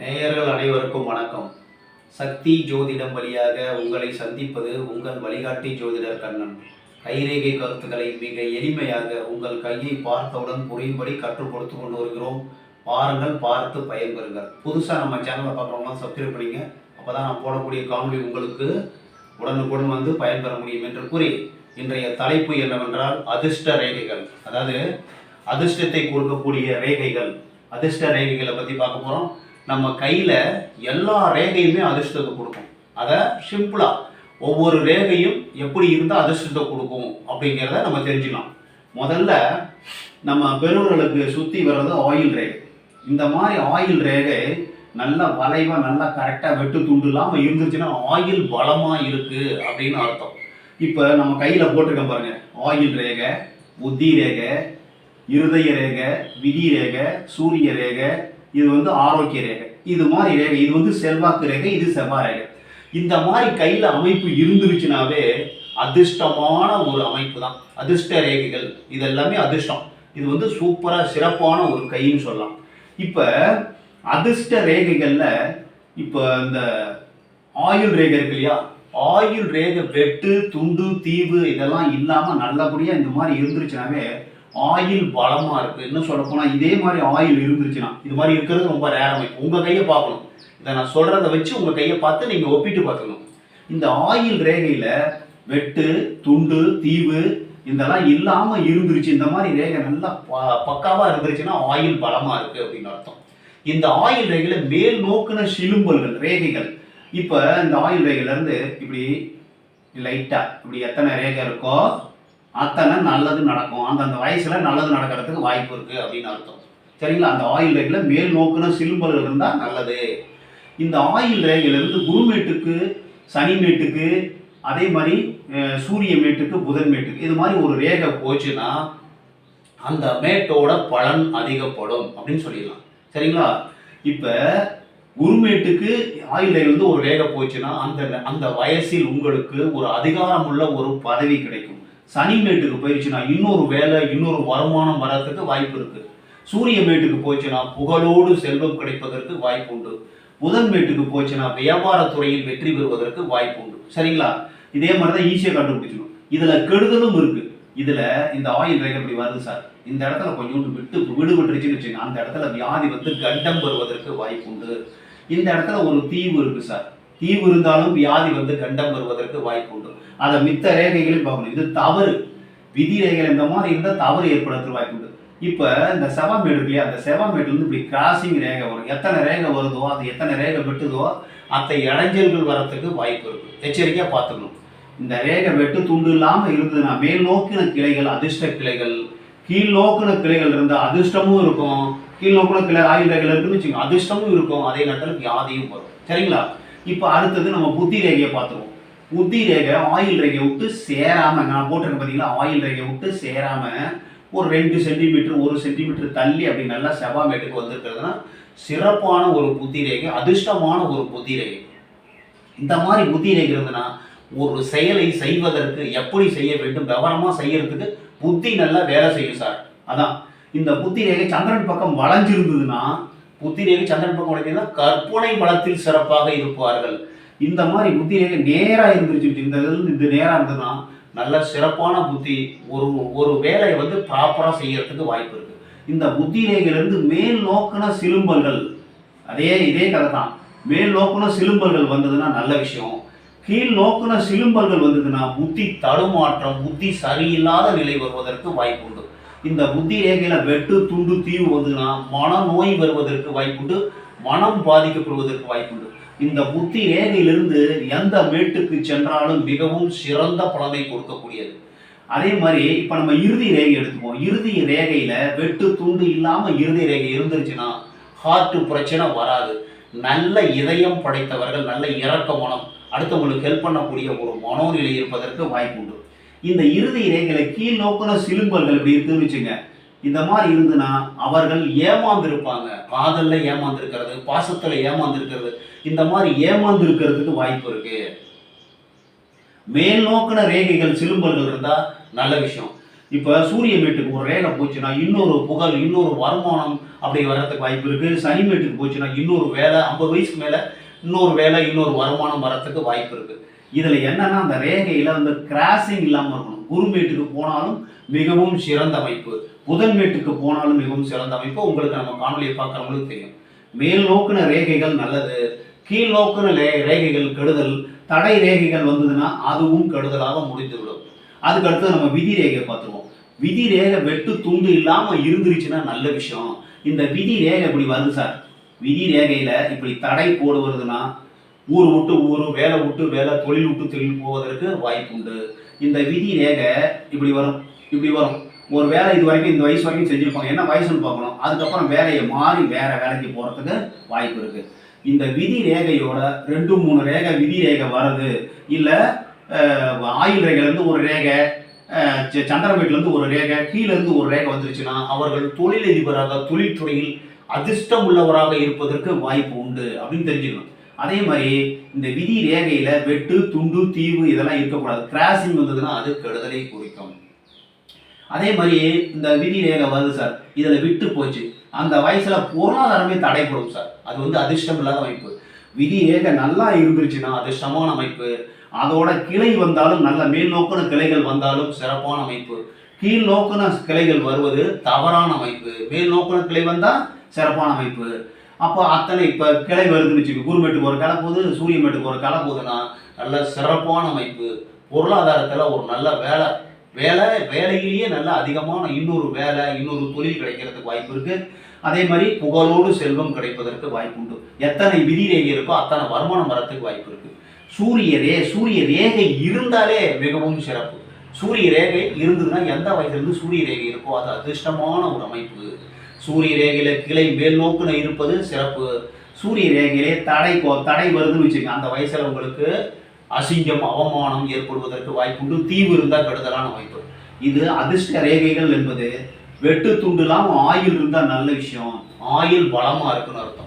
நேயர்கள் அனைவருக்கும் வணக்கம். சக்தி ஜோதிடம் வழியாக உங்களை சந்திப்பது உங்கள் வழிகாட்டி ஜோதிடர் கண்ணன். கைரேகை கருத்துக்களை மிக எளிமையாக உங்கள் கையை பார்த்தவுடன் புரியும்படி கற்றுக் கொடுத்து கொண்டு வருகிறோம் பாருங்கள் பார்த்து பயன்பெறுங்கள். புதுசாக நம்ம சேனலை பார்க்குறவங்களாம் சப்ஸ்கிரைப் பண்ணிங்க. அப்போ தான் நான் போடக்கூடிய காமெடி உங்களுக்கு உடனுக்குடன் வந்து பயன்பெற முடியும் என்று கூறி இன்றைய தலைப்பு என்னவென்றால் அதிர்ஷ்ட ரேகைகள். அதாவது அதிர்ஷ்டத்தை கொடுக்கக்கூடிய ரேகைகள். அதிர்ஷ்ட ரேகைகளை பற்றி பார்க்க போகிறோம் நம்ம கையில் எல்லா ரேகையுமே அதிர்ஷ்டத்தை கொடுக்கும். அதை சிம்பிளாக ஒவ்வொரு ரேகையும் எப்படி இருந்தால் அதிர்ஷ்டத்தை கொடுக்கும் அப்படிங்கிறத நம்ம தெரிஞ்சுக்கலாம். முதல்ல நம்ம பெருவர்களுக்கு சுற்றி வர்றது ஆயில் ரேகை. இந்த மாதிரி ஆயில் ரேகை நல்ல வளைவாக நல்லா கரெக்டாக வெட்டு துண்டு இல்லாமல் இருந்துச்சுன்னா ஆயில் பலமாக இருக்குது அப்படின்னு அர்த்தம். இப்போ நம்ம கையில் போட்டிருக்கோம் பாருங்க. ஆயில் ரேகை புத்தி ரேகை இருதய ரேகை விதி ரேகை சூரிய ரேகை இது வந்து ஆரோக்கிய ரேகை. இது மாதிரி ரேகை. இது வந்து செல்வாக்கு ரேகை இது செவ்வாய் ரேகை. இந்த மாதிரி கையில் அமைப்பு இருந்துருச்சுனாவே அதிர்ஷ்டமான ஒரு அமைப்பு தான். அதிர்ஷ்ட ரேகைகள் இது எல்லாமே அதிர்ஷ்டம். இது வந்து சூப்பராக சிறப்பான ஒரு கைன்னு சொல்லலாம். இப்போ அதிர்ஷ்ட ரேகைகளில் இப்போ இந்த ஆயுள் ரேகை இருக்கு இல்லையா? ஆயுள் ரேகை வெட்டு துண்டு தீவு இதெல்லாம் இல்லாமல் நல்லபடியாக இந்த மாதிரி இருந்துருச்சுனாவே ஆயில் பலமாக இருக்குது இன்னும் சொல்ல போனால் இதே மாதிரி ஆயில் இருந்துருச்சுன்னா இது மாதிரி இருக்கிறது ரொம்ப ரேரமை உங்கள் கையை பார்க்கணும். இதை நான் சொல்கிறத வச்சு உங்கள் கையை பார்த்து நீங்கள் ஒப்பிட்டு பார்த்துக்கணும். இந்த ஆயில் ரேகையில் வெட்டு துண்டு தீவு இதெல்லாம் இல்லாமல் இருந்துருச்சு. இந்த மாதிரி ரேகை நல்லா ப பக்காவாக இருந்துருச்சுன்னா ஆயில் பலமாக இருக்குது அப்படின்னு அர்த்தம். இந்த ஆயில் ரேகையில் மேல் நோக்குன சிலும்பல்கள் ரேகைகள். இப்போ இந்த ஆயில் ரேகையிலேருந்து இப்படி லைட்டாக இப்படி எத்தனை ரேகை இருக்கோ அத்தனை நல்லது நடக்கும். அந்தந்த வயசில் நல்லது நடக்கிறதுக்கு வாய்ப்பு இருக்குது அப்படின்னு அர்த்தம். சரிங்களா? அந்த ஆயில் ரேகில் மேல் நோக்குன சிலும்பல்கள் இருந்தால் நல்லது. இந்த ஆயில் ரேகையிலேருந்து குருமேட்டுக்கு சனி மேட்டுக்கு அதே மாதிரி சூரிய மேட்டுக்கு புதன் மேட்டுக்கு இது மாதிரி ஒரு ரேகை போச்சுன்னா அந்த மேட்டோட பலன் அதிகப்படும் அப்படின்னு சொல்லிடலாம். சரிங்களா? இப்போ குருமேட்டுக்கு ஆயில் ரேகை ஒரு ரேகை போச்சுன்னா அந்த அந்த வயசில் உங்களுக்கு ஒரு அதிகாரமுள்ள ஒரு பதவி கிடைக்கும். சனி மேட்டுக்கு போயிடுச்சுன்னா இன்னொரு வேலை இன்னொரு வருமானம் வர்றதுக்கு வாய்ப்பு இருக்கு. சூரிய மேட்டுக்கு போச்சுன்னா புகழோடு செல்வம் கிடைப்பதற்கு வாய்ப்பு உண்டு. புதன் மேட்டுக்கு போச்சுன்னா வியாபாரத்துறையில் வெற்றி பெறுவதற்கு வாய்ப்பு உண்டு. சரிங்களா? இதே மாதிரி தான் ஈஸியாக கண்டுபிடிச்சிடும் இதில் கெடுதலும் இருக்கு. இதில் இந்த ஆயில் ரேகை இப்படி வருது சார். இந்த இடத்துல கொஞ்சோண்டு விட்டு விடுபட்டுருச்சுன்னு வச்சுக்கோங்க. அந்த இடத்துல வியாதி வந்து கண்டம் வருவதற்கு வாய்ப்பு உண்டு. இந்த இடத்துல ஒரு தீவு இருக்கு சார். தீவு இருந்தாலும் வியாதி வந்து கண்டம் வருவதற்கு வாய்ப்பு உண்டு. அதை மித்த ரேகைகளில் பார்க்கணும். இது தவறு. விதி ரேகைகள் இந்த மாதிரி இருந்தால் தவறு ஏற்படுறதுக்கு வாய்ப்பு உண்டு. இப்போ இந்த செவமேடு இருக்கு இல்லையா? அந்த செவமேட்லேருந்து இப்படி கிராசிங் ரேகை வரும். எத்தனை ரேகை வருதோ அது எத்தனை ரேகை வெட்டுதோ அந்த இடைஞ்சல்கள் வரத்துக்கு வாய்ப்பு இருக்கு. எச்சரிக்கையாக பார்த்துக்கணும். இந்த ரேகை வெட்டு துண்டு இல்லாமல் இருந்ததுன்னா மேல் நோக்கின கிளைகள் அதிர்ஷ்ட கிளைகள் கீழ் நோக்கின கிளைகள் இருந்தால் அதிர்ஷ்டமும் இருக்கும். கீழ் நோக்கின கிளை ஆயுள் ரேகைகள் இருக்குன்னு வச்சுக்கோங்க அதிர்ஷ்டமும் இருக்கும். அதே நேரத்தில் வியாதியும் வரும். சரிங்களா? இப்போ அடுத்தது நம்ம புத்தி ரேகையை பார்த்துருவோம். புத்தி ரேகை ஆயில் ரேகையை விட்டு சேராம நான் போட்டிருக்கேன் பார்த்தீங்களா? ஆயில் ரேகையை விட்டு சேராம ஒரு ரெண்டு சென்டிமீட்டர் ஒரு சென்டிமீட்டர் தள்ளி அப்படி நல்லா செவ்வாமேட்டுக்கு வந்திருக்கிறதுனா சிறப்பான ஒரு புத்தி ரேகை அதிர்ஷ்டமான ஒரு புத்தி ரேகை. இந்த மாதிரி புத்தி ரேகை இருந்ததுன்னா ஒரு செயலை செய்வதற்கு எப்படி செய்ய வேண்டும் கவனமாக செய்யறதுக்கு புத்தி நல்லா வேலை செய்யும் சார். அதான். இந்த புத்தி ரேகை சந்திரன் பக்கம் வளைஞ்சிருந்ததுன்னா புத்திரேகை சந்திரன் பக்கம் வளைஞ்சதுன்னா கற்பனை பலத்தில் சிறப்பாக இருப்பார்கள். இந்த மாதிரி புத்தி நேராக நேரா இருந்துருச்சு இந்த இது நேரா இருந்ததுன்னா நல்ல சிறப்பான புத்தி ஒரு ஒரு வேலையை வந்து ப்ராப்பராக செய்யறதுக்கு வாய்ப்பு இருக்கு. இந்த புத்தி ரேகையிலிருந்து மேல் நோக்கின சிலும்பல்கள் அதே இதே கதை தான் மேல் நோக்கின சிலும்பல்கள் வந்ததுன்னா நல்ல விஷயம். கீழ் நோக்கின சிலும்பல்கள் வந்ததுன்னா புத்தி தடுமாற்றம் புத்தி சரியில்லாத நிலை வருவதற்கு வாய்ப்பு உண்டு. இந்த புத்தி ரேகையில வெட்டு துண்டு தீவு வந்ததுன்னா மனநோய் வருவதற்கு வாய்ப்புண்டு மனம் பாதிக்கப்படுவதற்கு வாய்ப்புண்டு. இந்த புத்தி ரேகையிலிருந்து எந்த மேட்டுக்கு சென்றாலும் மிகவும் சிறந்த பலனை கொடுக்கக்கூடியது. அதே மாதிரி இப்போ நம்ம இறுதி ரேகை எடுத்துப்போம் இறுதி ரேகையில வெட்டு துண்டு இல்லாம இறுதி ரேகை இருந்துருச்சுன்னா ஹார்ட் பிரச்சனை வராது. நல்ல இதயம் படைத்தவர்கள் நல்ல இறக்க மனம் அடுத்தவங்களுக்கு ஹெல்ப் பண்ணக்கூடிய ஒரு மனோநிலை இருப்பதற்கு வாய்ப்பு உண்டு இந்த இறுதி ரேகையில கீழ் நோக்குன சிலும்பல்கள் இப்படி இருக்குன்னு வச்சுங்க. இந்த மாதிரி இருந்துன்னா அவர்கள் ஏமாந்துருப்பாங்க. காதல்ல ஏமாந்துருக்கிறது பாசத்துல ஏமாந்துருக்கிறது. இந்த மாதிரி ஏமாந்துருக்கிறதுக்கு வாய்ப்பு இருக்கு. மேல் நோக்கின ரேகைகள் சிலும்பல்கள் இருந்தா நல்ல விஷயம். இப்போ சூரியமேட்டுக்கு ஒரு ரேகை போச்சுன்னா இன்னொரு புகழ் இன்னொரு வருமானம் அப்படி வர்றதுக்கு வாய்ப்பு இருக்கு. சனிமேட்டுக்கு போச்சுன்னா இன்னொரு வேலை ஐம்பது வயசுக்கு மேல இன்னொரு வேலை இன்னொரு வருமானம் வர்றதுக்கு வாய்ப்பு இருக்கு. இதில் என்னன்னா அந்த ரேகையில் வந்து கிராசிங் இல்லாமல் இருக்கணும். குருமேட்டுக்கு போனாலும் மிகவும் சிறந்த அமைப்பு. புதன்மேட்டுக்கு போனாலும் மிகவும் சிறந்த அமைப்பு. உங்களுக்கு நம்ம காணொலியை பார்க்குறவங்களுக்கு தெரியும். மேல் நோக்குன ரேகைகள் நல்லது. கீழ் நோக்குன ரே- ரேகைகள் கெடுதல். தடை ரேகைகள் வந்ததுன்னா அதுவும் கெடுதலாக முடிந்துவிடும். அதுக்கடுத்து நம்ம விதி ரேகை பார்த்துருவோம். விதி ரேகை வெட்டு துண்டு இல்லாமல் இருந்துருச்சுன்னா நல்ல விஷயம். இந்த விதி ரேகை இப்படி வருது சார்? விதி ரேகையில் இப்படி தடை போடுவதுன்னா ஊர் விட்டு ஊர் வேலை விட்டு வேலை தொழில் விட்டு தொழில் போவதற்கு வாய்ப்பு உண்டு. இந்த விதி ரேகை இப்படி வரும் இப்படி வரும். ஒரு வேலை இது வரைக்கும் இந்த வயசு வரைக்கும் செஞ்சுருப்பாங்க. என்ன வயசுன்னு பார்க்கணும். அதுக்கப்புறம் வேலையை மாறி வேற வேலைக்கு போகிறதுக்கு வாய்ப்பு இருக்கு. இந்த விதி ரேகையோட ரெண்டு மூணு ரேகை விதி ரேகை வருது. இல்லை ஆயுள் ரேகையிலேருந்து ஒரு ரேகை ச- சந்திர ஒரு ரேகை கீழேருந்து ஒரு ரேகை வந்துருச்சுன்னா அவர்கள் தொழிலதிபராக தொழில்துறையில் அதிர்ஷ்டம் உள்ளவராக இருப்பதற்கு வாய்ப்பு உண்டு அப்படின்னு தெரிஞ்சுக்கணும். அதே மாதிரி இந்த விதி ரேகையில் வெட்டு துண்டு தீவு இதெல்லாம் இருக்கக்கூடாது. கிராசிங் வந்ததுன்னா அது கெடுதலை குறிக்கும். அதே மாதிரி இந்த விதி ரேகை வருது சார். இதில் விட்டு போச்சு. அந்த வயசில் பொருளாதாரமே தடைப்படும் சார். அது வந்து அதிர்ஷ்டம் இல்லாத அமைப்பு. விதி ரேகை நல்லா இருந்துருச்சுன்னா அதிர்ஷ்டமான அமைப்பு. அதோட கிளை வந்தாலும் நல்ல மேல் நோக்கின கிளைகள் வந்தாலும் சிறப்பான அமைப்பு. கீழ் நோக்கின கிளைகள் வருவது தவறான அமைப்பு. மேல் நோக்கின கிளை வந்தால் சிறப்பான அமைப்பு. அப்போ அத்தனை இப்போ கிளை வருதுன்னு வச்சுக்கோ குருமேட்டுக்கு ஒரு கிளை போகுது சூரியமேட்டுக்கு ஒரு கிளை போகுதுன்னா நல்ல சிறப்பான அமைப்பு. பொருளாதாரத்தில் ஒரு நல்ல வேலை. வேலை வேலையிலேயே நல்ல அதிகமான இன்னொரு வேலை இன்னொரு தொழில் கிடைக்கிறதுக்கு வாய்ப்பு இருக்கு. அதே மாதிரி புகழோடு செல்வம் கிடைப்பதற்கு வாய்ப்பு உண்டு. எத்தனை விதி ரேகை இருக்கோ அத்தனை வருமானம் வரத்துக்கு வாய்ப்பு இருக்கு. சூரிய ரே சூரிய ரேகை இருந்தாலே மிகவும் சிறப்பு. சூரிய ரேகை இருந்ததுன்னா எந்த வயதிலிருந்து சூரிய ரேகை இருக்கோ அது அதிர்ஷ்டமான ஒரு அமைப்பு. சூரிய ரேகையில கிளை மேல் நோக்குன இருப்பது சிறப்பு. சூரிய ரேகையிலே தடை கோ- தடை வருதுன்னு வச்சுக்கோங்க. அந்த வயசில் உங்களுக்கு அசிங்கம் அவமானம் ஏற்படுவதற்கு வாய்ப்புண்டு. தீவு இருந்தால் கெடுதலான வாய்ப்பு. இது அதிர்ஷ்ட ரேகைகள் என்பது வெட்டு துண்டுலாம் ஆயுள் இருந்தால் நல்ல விஷயம். ஆயுள் பலமாக இருக்குன்னு அர்த்தம்.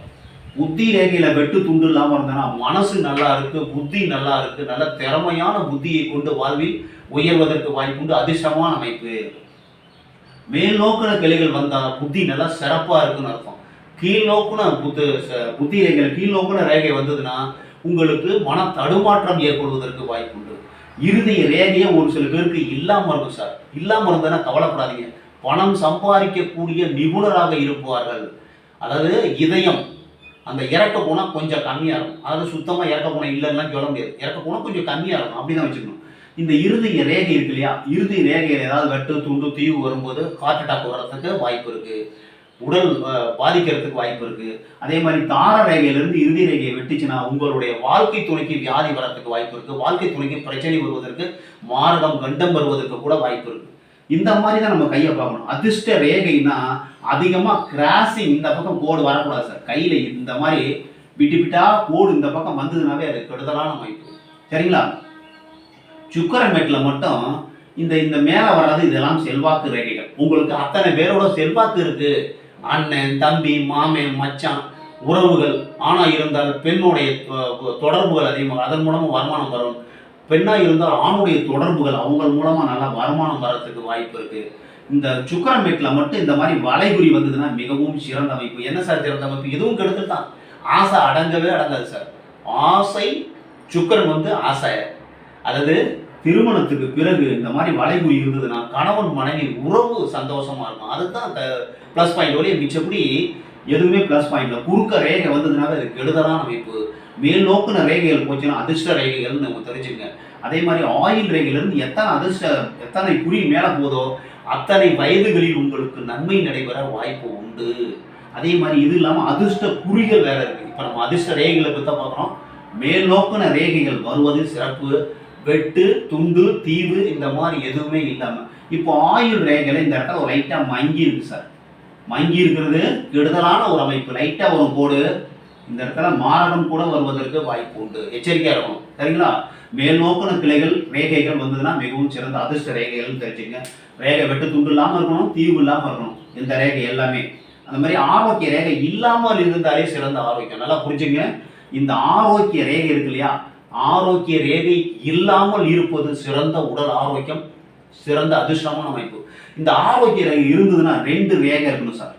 புத்தி ரேகையில் வெட்டு துண்டு இல்லாமல் இருந்தனா மனசு நல்லா இருக்கு புத்தி நல்லா இருக்கு நல்ல திறமையான புத்தியை கொண்டு வாழ்வில் உயர்வதற்கு வாய்ப்புண்டு அதிர்ஷ்டமான அமைப்பு. மேல் நோக்குன கிளைகள் வந்தா புத்தி நல்லா சிறப்பா இருக்குன்னு அர்த்தம். கீழ் நோக்குன புத்து ச- புத்தி ரேகையில கீழ் நோக்குன ரேகை வந்ததுன்னா உங்களுக்கு மன தடுமாற்றம் ஏற்படுவதற்கு வாய்ப்புண்டு இறுதி ரேகையே ஒரு சில பேருக்கு இல்லாமல் இருக்கும் சார். இல்லாமல் இருந்ததுன்னா கவலைப்படாதீங்க. பணம் சம்பாதிக்கக்கூடிய நிபுணராக இருப்பார்கள். அதாவது இதயம் அந்த இறக்க போனால் கொஞ்சம் கம்மியாக இருக்கும். அதாவது சுத்தமாக இறக்க போனால் இல்லைன்னா சொல்ல முடியாது. இறக்க போனால் கொஞ்சம் கம்மியாக இருக்கும். அப்படிதான் வச்சுக்கணும். இந்த இறுதிய ரேகை இருக்கு இல்லையா? இறுதி ரேகையில் ஏதாவது வெட்டு துண்டு தீவு வரும்போது ஹார்ட் அட்டாக் வர்றதுக்கு வாய்ப்பு இருக்கு. உடல் பாதிக்கிறதுக்கு வாய்ப்பு இருக்கு. அதே மாதிரி தார ரேகையிலிருந்து இறுதி ரேகையை வெட்டுச்சுன்னா உங்களுடைய வாழ்க்கை துணைக்கு வியாதி வர்றதுக்கு வாய்ப்பு இருக்கு. வாழ்க்கை துணைக்கு பிரச்சனை வருவதற்கு மாரகம் கண்டம் வருவதற்கு கூட வாய்ப்பு இருக்கு. இந்த மாதிரி தான் நம்ம கையை பார்க்கணும். அதிர்ஷ்ட ரேகைனா அதிகமா கிராசிங் இந்த பக்கம் கோடு வரக்கூடாது சார். கையில இந்த மாதிரி விட்டு விட்டா கோடு இந்த பக்கம் வந்ததுனாவே அது கெடுதலான வாய்ப்பு. சரிங்களா? சுக்கரமேட்டில் மட்டும் இந்த இந்த மேலே வர்றது இதெல்லாம் செல்வாக்கு ரேகைகள். உங்களுக்கு அத்தனை பேரோட செல்வாக்கு இருக்கு. அண்ணன் தம்பி மாமன் மச்சான் உறவுகள். ஆணாக இருந்தால் பெண்ணுடைய தொடர்புகள் அதிகமாக அதன் மூலமாக வருமானம் வரும். பெண்ணாக இருந்தால் ஆணுடைய தொடர்புகள் அவங்க மூலமாக நல்லா வருமானம் வரத்துக்கு வாய்ப்பு இருக்கு. இந்த சுக்கரமேட்டில் மட்டும் இந்த மாதிரி வளைகுறி வந்ததுன்னா மிகவும் சிறந்த அமைப்பு. என்ன சார் சிறந்த அமைப்பு? இதுவும் கெடுத்து தான் ஆசை அடங்கவே அடங்காது சார். ஆசை சுக்கரன் வந்து ஆசை. அல்லது திருமணத்துக்கு பிறகு இந்த மாதிரி வளைவு இருந்ததுன்னா கணவன் மனைவி உறவு சந்தோஷமா இருக்கும். அதுதான் ப்ளஸ் பாயிண்ட் ஒரே மிச்சப்படி எதுவுமே ப்ளஸ் பாயிண்ட்ல குறுக்க ரேகை வந்ததுனால அது கெடுதலான அமைப்பு. மேல் நோக்குன ரேகைகள் போச்சுன்னா அதிர்ஷ்ட ரேகைகள்னு நம்ம தெரிஞ்சுங்க அதே மாதிரி ஆயில் ரேகையிலிருந்து எத்தனை அதிர்ஷ்ட எத்தனை குறி மேலே போதோ அத்தனை வயதுகளில் உங்களுக்கு நன்மை நடைபெற வாய்ப்பு உண்டு. அதே மாதிரி இது இல்லாமல் அதிர்ஷ்ட குறிகள் வேற இருக்கு. இப்போ நம்ம அதிர்ஷ்ட ரேகைகளை பற்றி பார்க்குறோம். மேல் நோக்குன ரேகைகள் வருவது சிறப்பு. வெட்டு துண்டு தீவு இந்த மாதிரி எதுவுமே இல்லாமல் இப்போ ஆயுள் ரேகையில் இந்த இடத்துல ஒரு லைட்டாக மங்கி இருக்கு சார் மங்கி இருக்கிறது கெடுதலான ஒரு அமைப்பு. லைட்டாக ஒரு கோடு இந்த இடத்துல மாரகம் கூட வருவதற்கு வாய்ப்பு உண்டு. எச்சரிக்கையாக இருக்கணும். சரிங்களா? மேல் நோக்கின கிளைகள் ரேகைகள் வந்ததுன்னா மிகவும் சிறந்த அதிர்ஷ்ட ரேகைகள்னு தெரிஞ்சுங்க. ரேகை வெட்டு துண்டு இல்லாமல் இருக்கணும் தீவு இல்லாமல் இருக்கணும். இந்த ரேகை எல்லாமே. அந்த மாதிரி ஆரோக்கிய ரேகை இல்லாமல் இருந்தாலே சிறந்த ஆரோக்கியம். நல்லா புரிஞ்சுங்க. இந்த ஆரோக்கிய ரேகை இருக்கு இல்லையா? ஆரோக்கிய ரேகை இல்லாமல் இருப்பது சிறந்த உடல் ஆரோக்கியம் சிறந்த அதிர்ஷ்டமான அமைப்பு. இந்த ஆரோக்கிய ரேகை இருந்ததுன்னா ரெண்டு ரேகை இருக்கணும் சார்.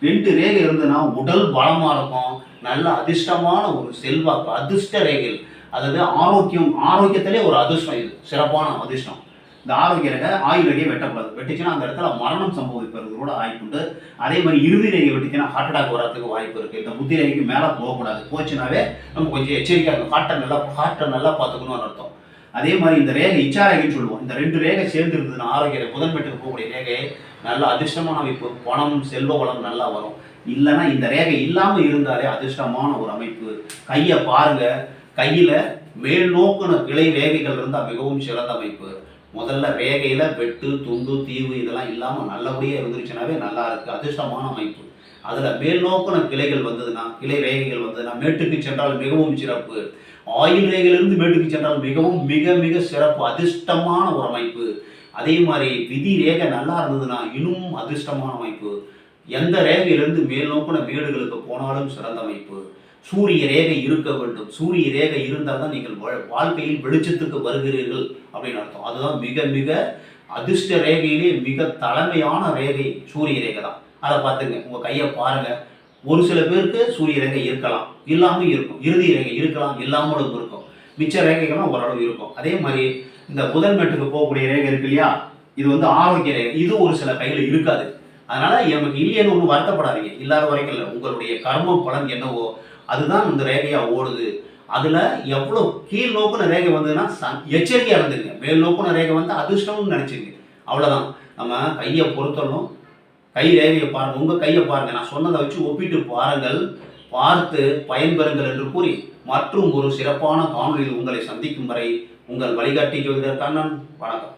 ரெண்டு ரேகை இருந்ததுன்னா உடல் பலமாக இருக்கும் நல்ல அதிர்ஷ்டமான ஒரு செல்வாக்கு அதிர்ஷ்ட ரேகைகள். அதாவது ஆரோக்கியம் ஆரோக்கியத்திலே ஒரு அதிர்ஷ்டம் இது சிறப்பான அதிர்ஷ்டம். இந்த ஆரோக்கிய ரேகை ஆயுள் ரேகையை வெட்டக்கூடாது. வெட்டுச்சுன்னா அந்த இடத்துல மரணம் சம்பவிப்பது கூட வாய்ப்புண்டு அதே மாதிரி இறுதி ரேகை வெட்டிச்சுன்னா ஹார்ட் அட்டாக் வரதுக்கு வாய்ப்பு இருக்குது இந்த புத்தி ரேகைக்கு மேலே போகக்கூடாது. போச்சுனாவே நம்ம கொஞ்சம் எச்சரிக்கையாக இருக்கும் ஹார்ட்டை நல்லா ஹார்ட்டை நல்லா பார்த்துக்கணும்னு அர்த்தம். அதே மாதிரி இந்த ரேகை இச்சா ரேகைன்னு சொல்லுவோம். இந்த ரெண்டு ரேகை சேர்ந்து இருந்ததுன்னா ஆரோக்கிய ரேகை புதன் போகக்கூடிய ரேகை நல்ல அதிர்ஷ்டமான அமைப்பு. பணம் செல்வ வளம் நல்லா வரும். இல்லைன்னா இந்த ரேகை இல்லாமல் இருந்தாலே அதிர்ஷ்டமான ஒரு அமைப்பு. கையை பாருங்க. கையில் மேல் நோக்குன கிளை ரேகைகள் இருந்தால் மிகவும் சிறந்த அமைப்பு. முதல்ல ரேகையில் வெட்டு துண்டு தீவு இதெல்லாம் இல்லாமல் நல்லபடியாக இருந்துருச்சுனாவே நல்லா இருக்குது அதிர்ஷ்டமான அமைப்பு. அதில் மேல் நோக்கின கிளைகள் வந்ததுன்னா கிளை ரேகைகள் வந்ததுன்னா மேட்டுக்கு சென்றால் மிகவும் சிறப்பு. ஆயுள் ரேகையிலிருந்து மேட்டுக்கு சென்றால் மிகவும் மிக மிக சிறப்பு அதிர்ஷ்டமான ஒரு அமைப்பு. அதே மாதிரி விதி ரேகை நல்லா இருந்ததுன்னா இன்னும் அதிர்ஷ்டமான அமைப்பு. எந்த ரேகையிலிருந்து மேல் நோக்கின மேடுகளுக்கு போனாலும் சிறந்த அமைப்பு. சூரிய ரேகை இருக்க வேண்டும். சூரிய ரேகை இருந்தால் தான் நீங்கள் வாழ்க்கையில் வெளிச்சத்துக்கு வருகிறீர்கள் அப்படின்னு அர்த்தம். அதுதான் மிக மிக அதிர்ஷ்ட ரேகையிலே மிக தலைமையான ரேகை சூரிய ரேகை தான். அதை பார்த்துங்க உங்கள் கையை பாருங்கள் ஒரு சில பேருக்கு சூரிய ரேகை இருக்கலாம் இல்லாமல் இருக்கும். இறுதி ரேகை இருக்கலாம் இல்லாமலும் இருக்கும். மிச்ச ரேகைகள்லாம் ஓரளவு இருக்கும். அதே மாதிரி இந்த புதன் மேட்டுக்கு போகக்கூடிய ரேகை இருக்கு இல்லையா? இது வந்து ஆரோக்கிய ரேகை. இது ஒரு சில கையில் இருக்காது. அதனால் எனக்கு இல்லையேன்னு ஒன்றும் வருத்தப்படாதீங்க. இல்லாத வரைக்கும் இல்லை. உங்களுடைய கர்ம பலன் என்னவோ அதுதான் இந்த ரேகையா ஓடுது. அதில் எவ்வளோ கீழ் நோக்குன ரேகை வந்ததுன்னா எச்சரிக்கையாக இருந்துங்க. மேல் நோக்குன ரேகை வந்து அதிர்ஷ்டம்னு நினச்சிங்க. அவ்வளோதான் நம்ம கையை பொறுத்தலும் கை ரேகையை பாருங்கள் உங்கள் கையை பாருங்கள் நான் சொன்னதை வச்சு ஒப்பிட்டு பாருங்கள். பார்த்து பயன்பெறுங்கள் என்று கூறி மற்றும் ஒரு சிறப்பான காணொலியில் உங்களை சந்திக்கும் வரை உங்கள் வழிகாட்டி ஜோதிடர் கண்ணன். வணக்கம்.